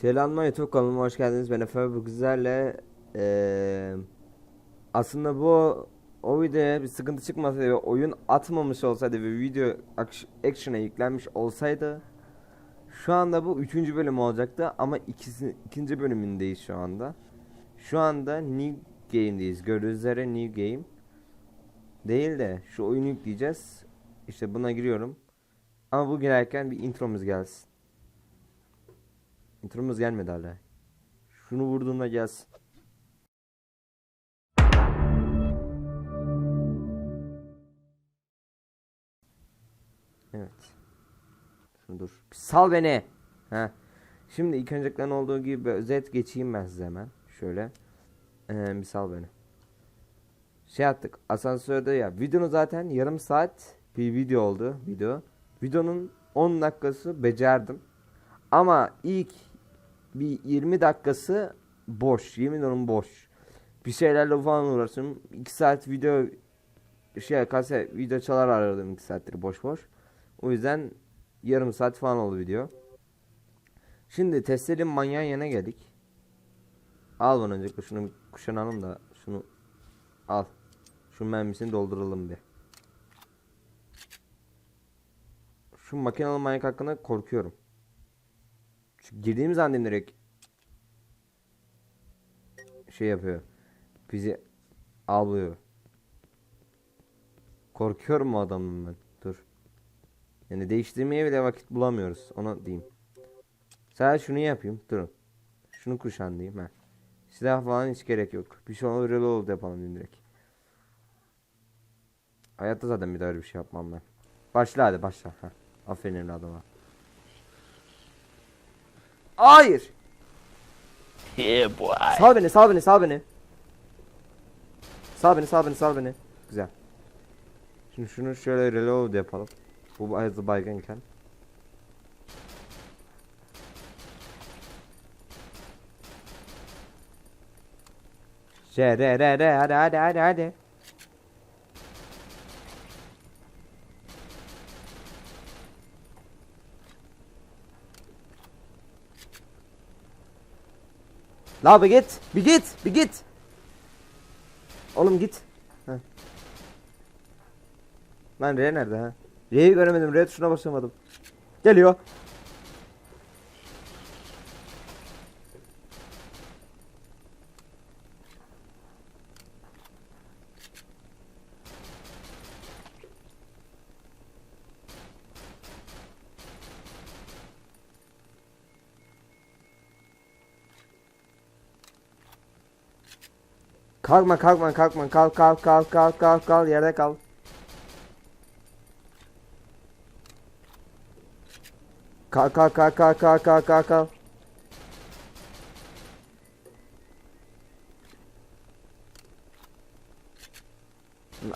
Selamlar YouTube kanalıma hoş geldiniz. Ben Efe bu güzelle eee, aslında bu o videoya bir sıkıntı çıkmasaydı ve oyun atmamış olsaydı ve video action'a yüklenmiş olsaydı şu anda bu üçüncü bölüm olacaktı ama ikisi ikinci bölümündeyiz şu anda. Şu anda New Game'deyiz. Gördüğünüz üzere New Game değil de şu oyunu yükleyeceğiz. İşte buna giriyorum. Ama bu girerken bir intromuz gelsin. Intromuz gelmedi hala. Şunu vurduğumda gelsin. Evet. Şunu dur. Sal beni. Ha. Şimdi ilk öncekilerin olduğu gibi özet geçeyim ben size hemen. Şöyle. Ee, bir sal beni. Şey yaptık. Asansörde ya. Videonun zaten yarım saat bir video oldu. Video. Videonun 10 dakikası becerdim. Ama ilk bir 20 dakikası boş. Yemin ederim boş. Bir şeylerle falan uğraştım. 2 saat video şey kase video çalar aradım 2 saattir boş boş. O yüzden yarım saat falan oldu video. Şimdi testlerin manyağın yanına geldik. Al bunu öncelikle şunu kuşanalım da şunu al. Şu mermisini dolduralım bir. Şu makinalı manyak hakkında korkuyorum. Çünkü girdiğimiz an direkt şey yapıyor. Bizi avlıyor. Korkuyorum o adamdan ben. Dur. Yani değiştirmeye bile vakit bulamıyoruz. Ona diyeyim. Sadece şunu yapayım. Durun. Şunu kuşanlayayım. Ha. Silah falan hiç gerek yok. Bir şey olur reload yapalım diyeyim direkt. Hayatta zaten bir daha öyle bir şey yapmam ben. Başla hadi başla. Ha. Aferin evladıma. Hayır. Yeah, boy. Sal beni, sal beni, sal beni. Sal beni, sal beni, sal beni. Güzel. Şimdi şunu şöyle reload yapalım. Bu hızlı baygınken. Şey, re, re, re, hadi, hadi, hadi, hadi. La bir git. Bir git. Bir git. Oğlum git. Heh. Lan R nerede ha? R'yi göremedim. R tuşuna basamadım. Geliyor. Kalkma kalkma kalkma kalk kalk kalk kalk kalk kalk yerde kal. Kalk kalk kalk kalk kalk kalk kalk kalk.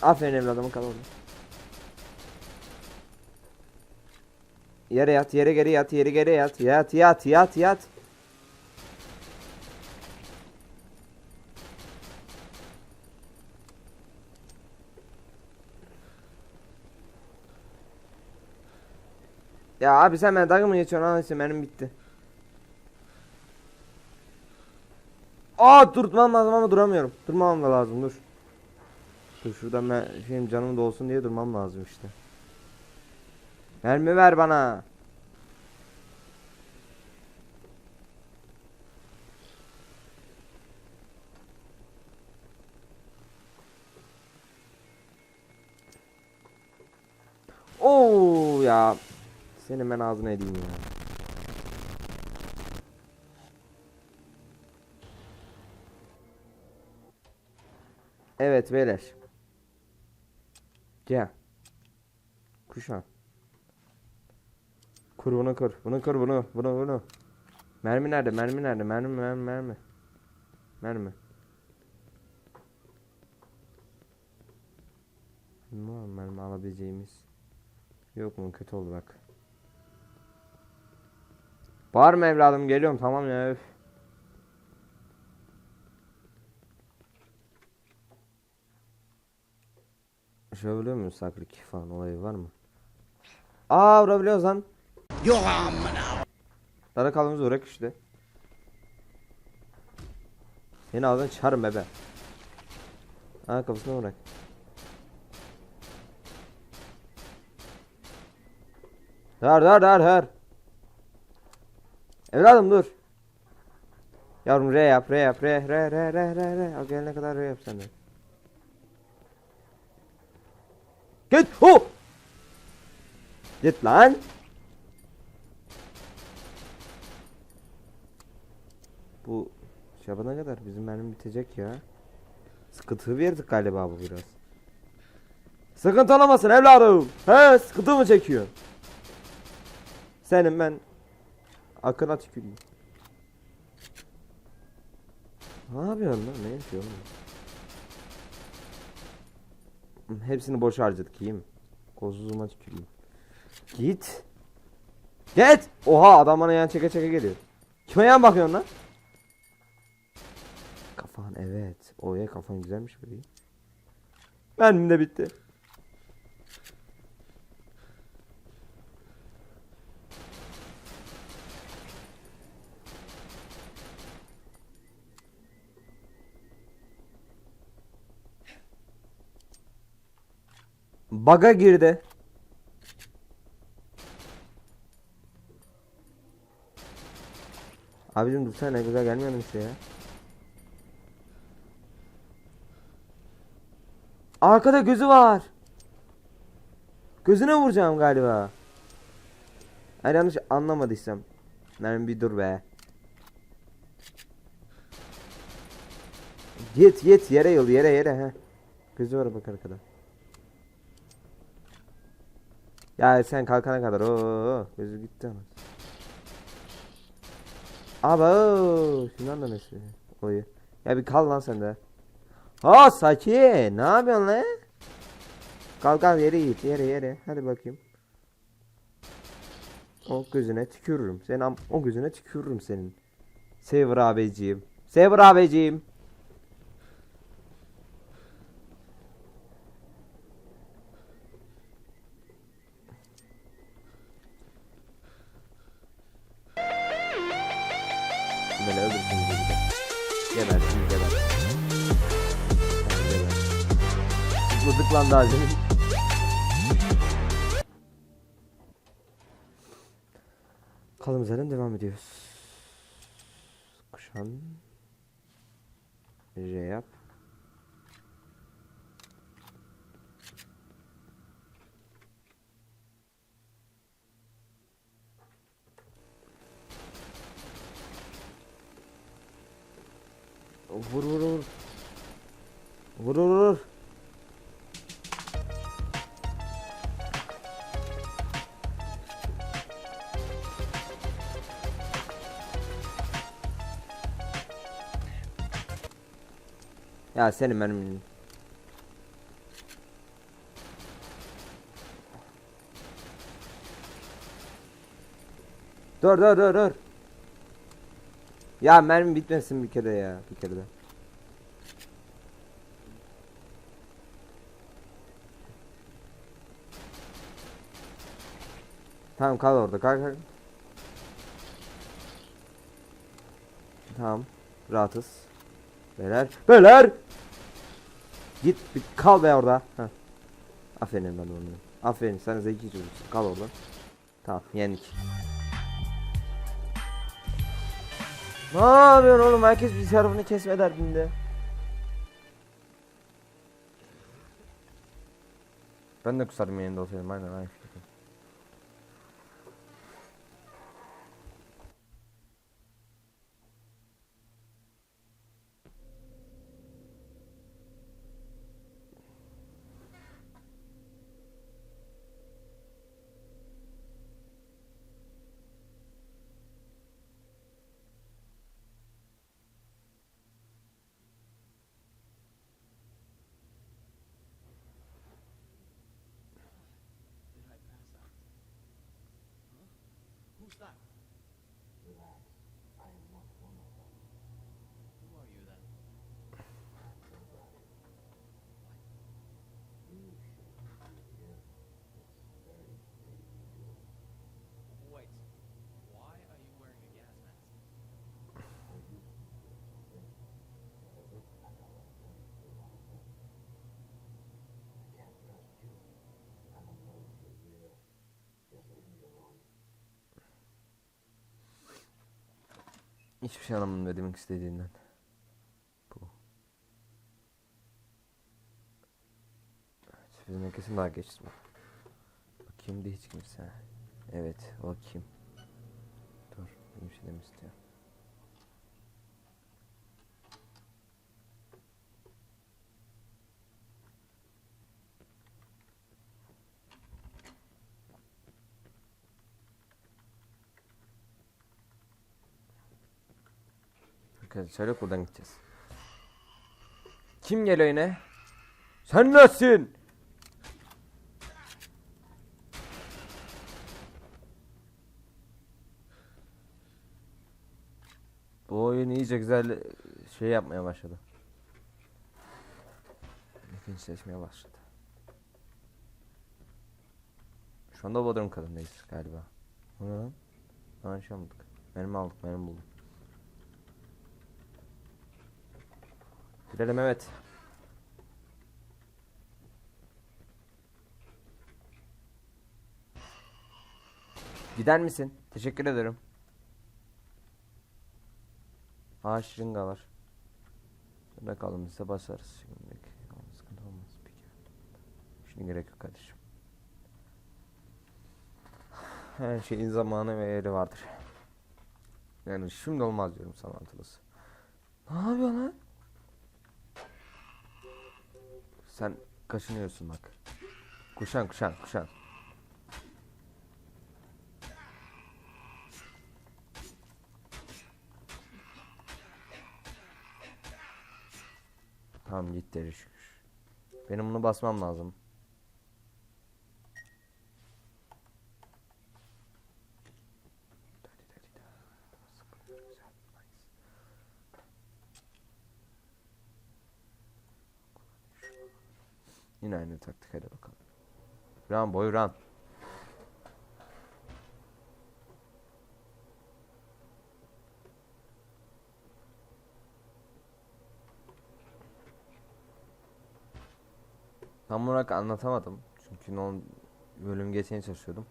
Aferin evladım kal orada. Yere yat, yere geri yat, yere geri yat, yat, yat, yat, yat. Ya abi sen ben dalga mı geçiyorsun anlasın benim bitti. Aa durmam lazım ama duramıyorum. Durmam da lazım dur. Dur şuradan ben şeyim canım dolsun diye durmam lazım işte. Mermi ver bana. Senin ben ağzına edeyim ya. Evet beyler. Gel. Kuşan. Kur bunu kur. Bunu kur bunu. Bunu bunu. Mermi nerede? Mermi nerede? Mermi mermi mermi. Mermi. Var mermi alabileceğimiz? Yok mu? Kötü oldu bak. Var mı evladım? Geliyorum tamam ya. Öf. Şöyle mi saklık falan olayı var mı? Aa vurabiliyoruz lan. Yok amına. Dara kaldığımız uğrak işte. Seni ağzına çarım bebe. Aa kafasına bırak. Dur dur dur dur. Evladım dur. Yavrum R yap R yap R R R R R R. O gelene kadar R yap sen de. Git ho. Git lan. Bu şabana kadar bizim mermi bitecek ya. Sıkıntı verdik galiba bu biraz. Sıkıntı olamasın evladım. He sıkıntı mı çekiyor? Senin ben akına tüküreyim. Ne yapıyorsun lan? Ne yapıyorsun? Hepsini boş harcadık iyi mi? Kozuzuma tüküreyim. Git. Git. Oha adam bana yan çeke çeke geliyor. Kime yan bakıyorsun lan? Kafan evet. Oya kafan güzelmiş böyle. Benim de bitti. Baga girdi. Abicim dursana güzel gelmiyor işte ya. Arkada gözü var. Gözüne vuracağım galiba. Eğer yanlış anlamadıysam. Mermi bir dur be. Git git yere yıl yere yere he. Gözü var bak arkada. Ya sen kalkana kadar o gözü gitti ama. Aba şundan da nesi? Oyu. Ya bir kal lan sen de. Ha sakin. Ne yapıyorsun lan? Kalk al yere git yere yere. Hadi bakayım. O gözüne tükürürüm. Sen am o gözüne tükürürüm senin. Saver abiciğim. Saver abiciğim. Lan daha demin. Kalın üzerinden devam ediyoruz. Kuşan. Ya senin benim Dur dur dur dur. Ya mermi bitmesin bir kere ya bir kere de. Tamam kal orada kal kal. Tamam rahatız. Beyler beyler. Git bir kal be orada. Heh. Aferin ben onu. Aferin sen zeki çocuksun kal orada. Tamam yendik. Ne yapıyorsun oğlum? Herkes bir tarafını kesme derdinde. Ben de kusarım yerinde olsaydım aynen aynı şekilde. stop. Hiçbir şey anlamadım ne demek istediğinden. Bu. Evet, bizim kesin daha geçsin. Bakayım da hiç kimse. Evet, o kim? Dur, bir şey demek istiyor. Arkadaşlar yok buradan gideceğiz. Kim geliyor yine? Sen nesin? Bu oyun iyice güzel şey yapmaya başladı. İlginçleşmeye başladı. Şu anda Bodrum kadındayız galiba. O ne lan? Aa almadık. Mermi aldık, mermi buldum. Gidelim evet. Gider misin? Teşekkür ederim. Aa şırınga var. Bırakalım bize basarız şimdilik. Sıkıntı olmaz. Şimdi gerek yok kardeşim. Her şeyin zamanı ve yeri vardır. Yani şimdi olmaz diyorum sana Atılası. Ne yapıyor lan? Sen kaşınıyorsun bak. Kuşan kuşan kuşan. Tamam gitti şükür. Benim bunu basmam lazım. Yine aynı taktik hadi bakalım. Run boy run. Tam olarak anlatamadım. Çünkü o bölüm geçmeye çalışıyordum.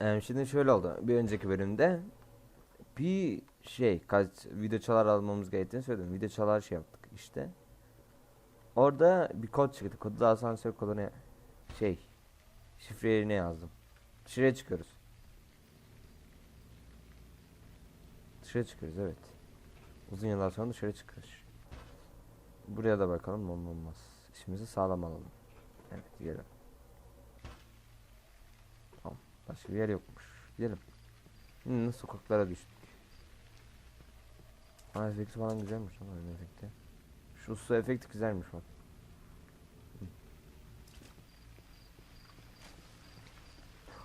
Ee, şimdi şöyle oldu. Bir önceki bölümde bir şey kaç video çalar almamız gerektiğini söyledim. Video çalar şey yaptık işte. Orada bir kod çıktı. Kodu da asansör kodunu şey şifre yerine yazdım. Dışarıya çıkıyoruz. Dışarı çıkıyoruz evet. Uzun yıllar sonra dışarı çıkıyoruz. Buraya da bakalım olmaz. İşimizi sağlam alalım. Evet gidelim. Tamam. Başka bir yer yokmuş. Gidelim. Hmm, sokaklara düştük. Aa efekti falan güzelmiş ama efekti. Şu su efekti güzelmiş bak.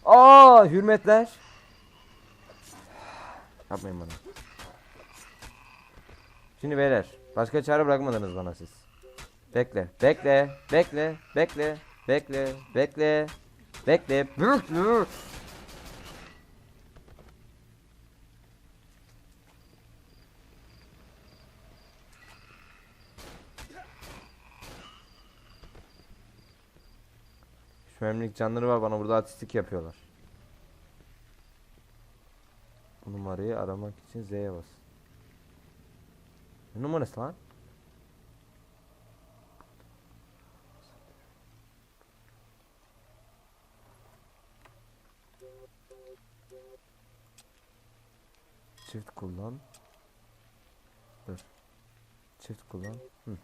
Aa hürmetler. Yapmayın bana. Şimdi beyler başka çare bırakmadınız bana siz. Bekle, bekle, bekle, bekle, bekle, bekle, bekle. Şu memlik canları var bana burada artistik yapıyorlar. Bu numarayı aramak için Z'ye bas. Ne numarası lan? Çift kullan. Dur. Çift kullan. Hı.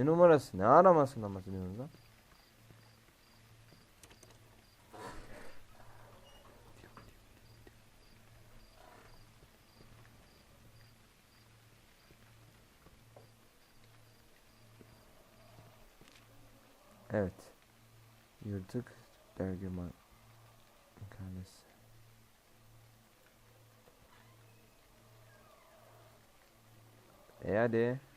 Ne numarası? Ne aramasından bahsediyorsunuz lan? Evet. Yırtık dergi ma- makalesi. E hadi.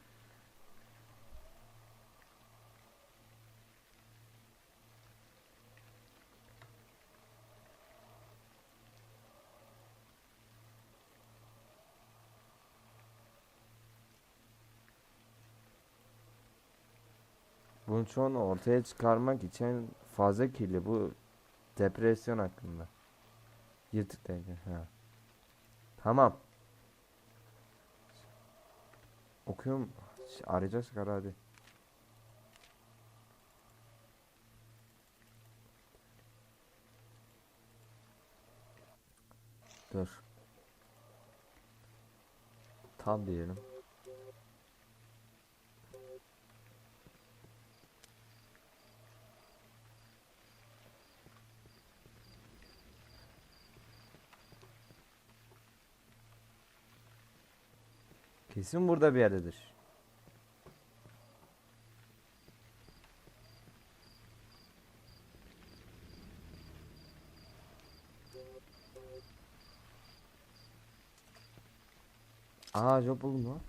Çoğunu ortaya çıkarmak için fazla kirli bu depresyon hakkında. Yırtık derken ha. Tamam. Okuyorum. Arayacağız kadar hadi. Dur. Tam diyelim. Kesin burada bir yerdedir. Aa job buldum lan.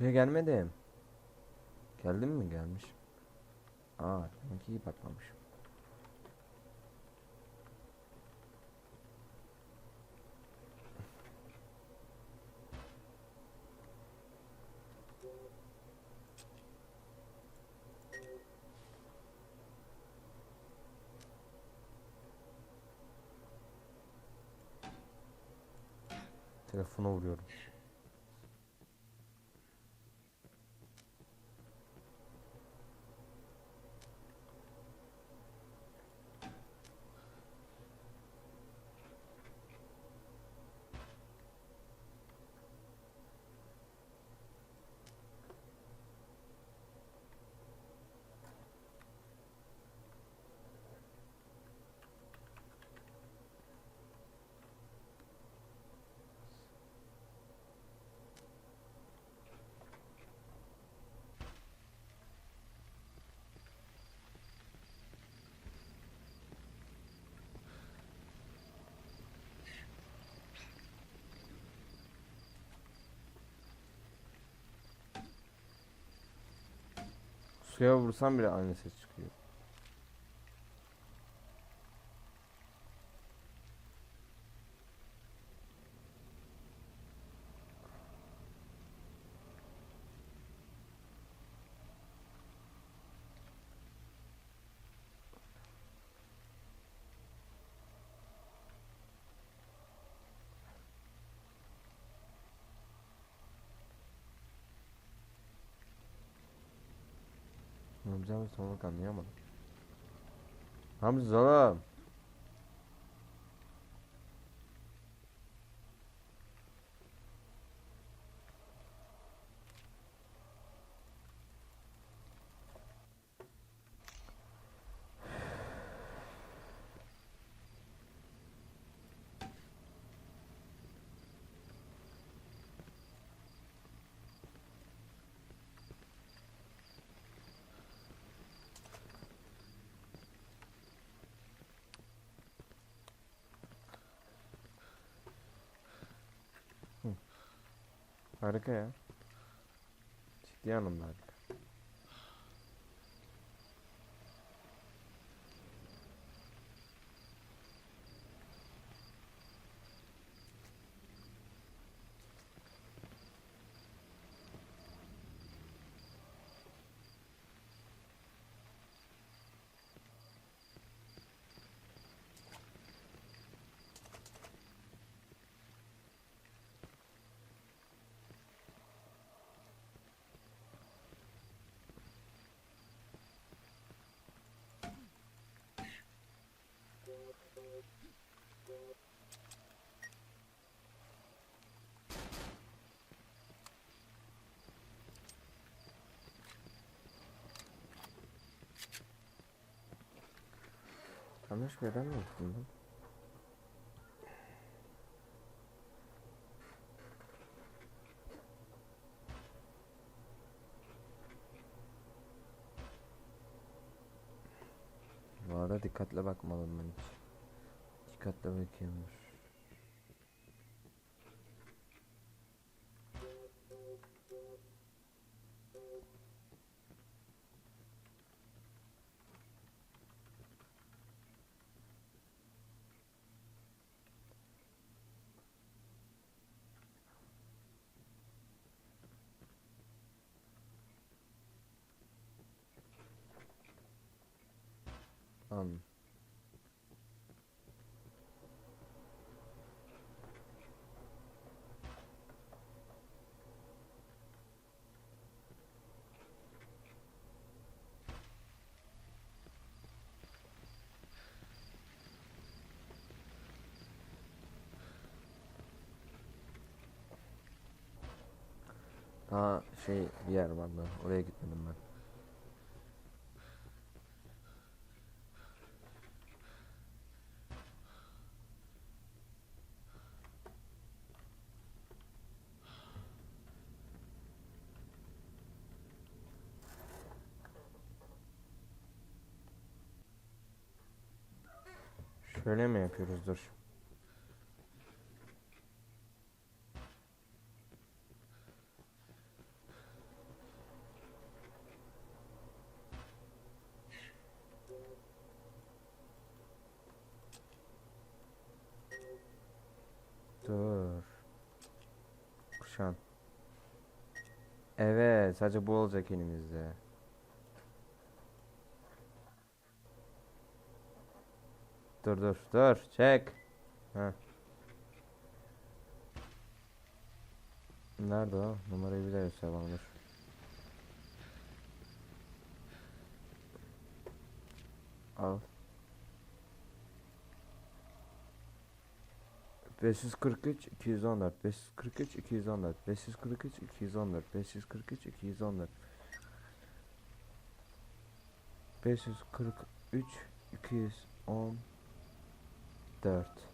Buraya gelmedim. Geldim mi gelmiş? Aa, demek iyi bakmamışım. Telefona vuruyorum. Suya vursam bile aynı ses çıkıyor. Yapacağımı tam olarak anlayamadım. Yapacağız oğlum? Harika ya. Ciddi anlamda. Yanlış bir mi yaptım? Bu arada dikkatle bakmalıyım ben hiç. Dikkatle bakayım. An. Daha şey bir yer vardı. Oraya gitmedim ben. Şöyle mi yapıyoruz. Dur. Kuşan. Evet, sadece bu olacak elimizde. Dur dur dur çek. Ha. Nerede o? Numarayı bir daha dur. Al. 543 214 543 214 543 214 543 214 543 210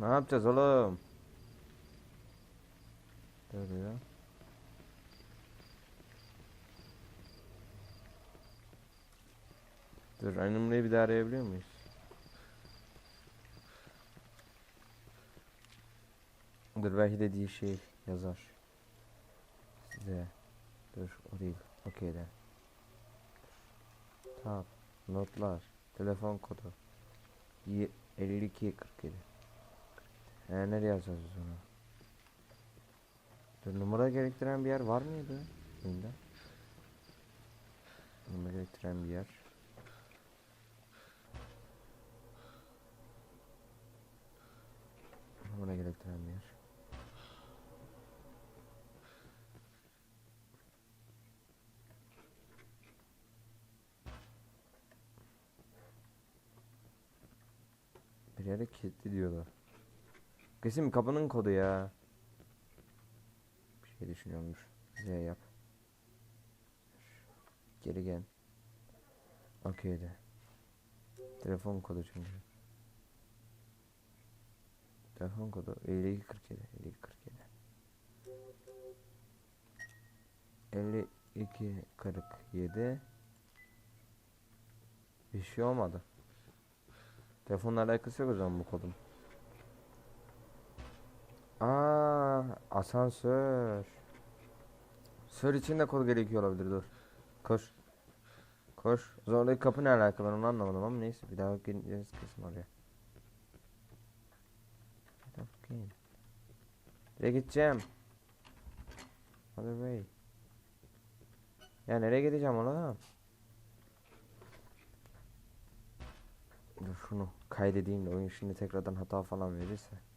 Ne yapacağız oğlum? Dur ya. Dur aynı bir daha arayabiliyor muyuz? Dur belki dediği şey yazar. Size. Dur o değil. Okey de. Tab. Notlar. Telefon kodu. Yi- 52 47. He nereye yazacağız onu? Dur numara gerektiren bir yer var mıydı? Oyunda. Numara gerektiren bir yer. Numara gerektiren bir yer. Bir yere kilitli diyorlar. Kesin kapının kodu ya. Bir şey düşünüyormuş. Z yap. Geri gel. Okey de. Telefon kodu çünkü. Telefon kodu 5247 5247 5247 Bir şey olmadı. Telefonla alakası yok o zaman bu kodun. Aa, asansör. Sör için de kod gerekiyor olabilir dur. Koş. Koş. Oradaki kapı ne alaka ben onu anlamadım ama neyse bir daha geleceğiz kesin oraya. Nereye gideceğim? Other way. Ya nereye gideceğim ona? Dur şunu kaydedeyim de oyun şimdi tekrardan hata falan verirse.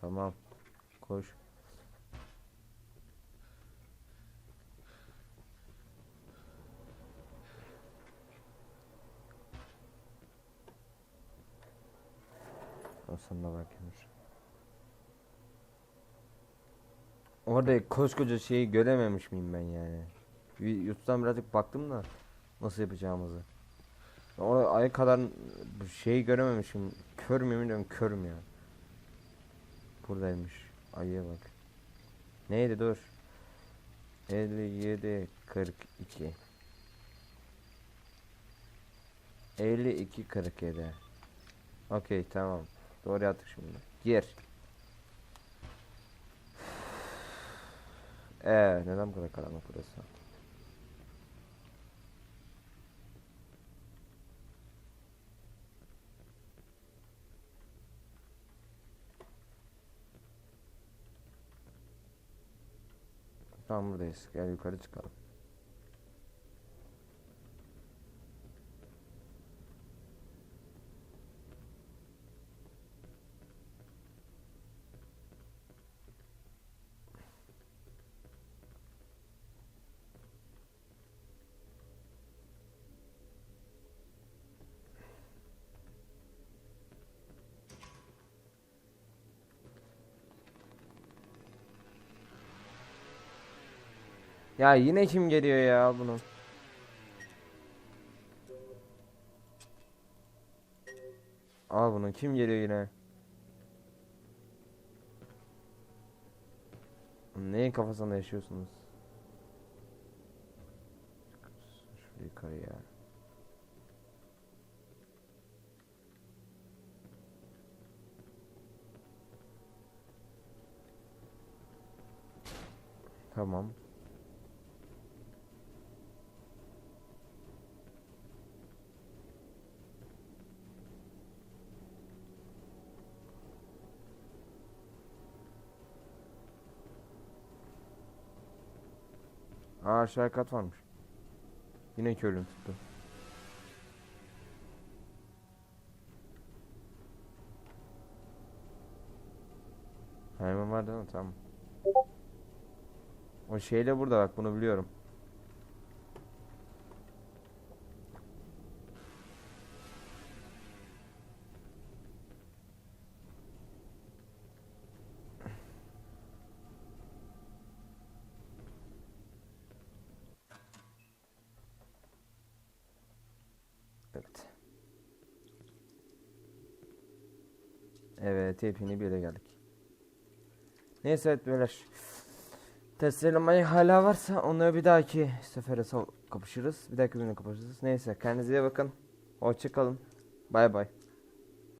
Tamam. Koş. Aslında bakıyormuş. Orada koskoca şeyi görememiş miyim ben yani? YouTube'dan birazcık baktım da nasıl yapacağımızı. Orada ay kadar şeyi görememişim. Kör müyüm diyorum körüm ya. Buradaymış. Ayıya bak. Neydi dur. 57 42 52 47 Okey tamam. Doğru yaptık şimdi. Gir. Ee, neden bu kadar karanlık burası? Tamam buradayız. Gel yukarı çıkalım. Ya yine kim geliyor ya bunun? Al bunu kim geliyor yine? Neyin kafasında yaşıyorsunuz? Şuraya yukarı ya. Tamam. Aa aşağı kat varmış. Yine körlüğüm tuttu. Hemen var değil mi? Tamam. O şeyle burada bak bunu biliyorum. Evet. Evet, hepini bir yere geldik. Neyse evet beyler. Testlemeyi hala varsa onları bir dahaki sefere kapışırız. Bir dahaki bölümde kapışırız. Neyse kendinize iyi bakın. Hoşça kalın. Bay bay.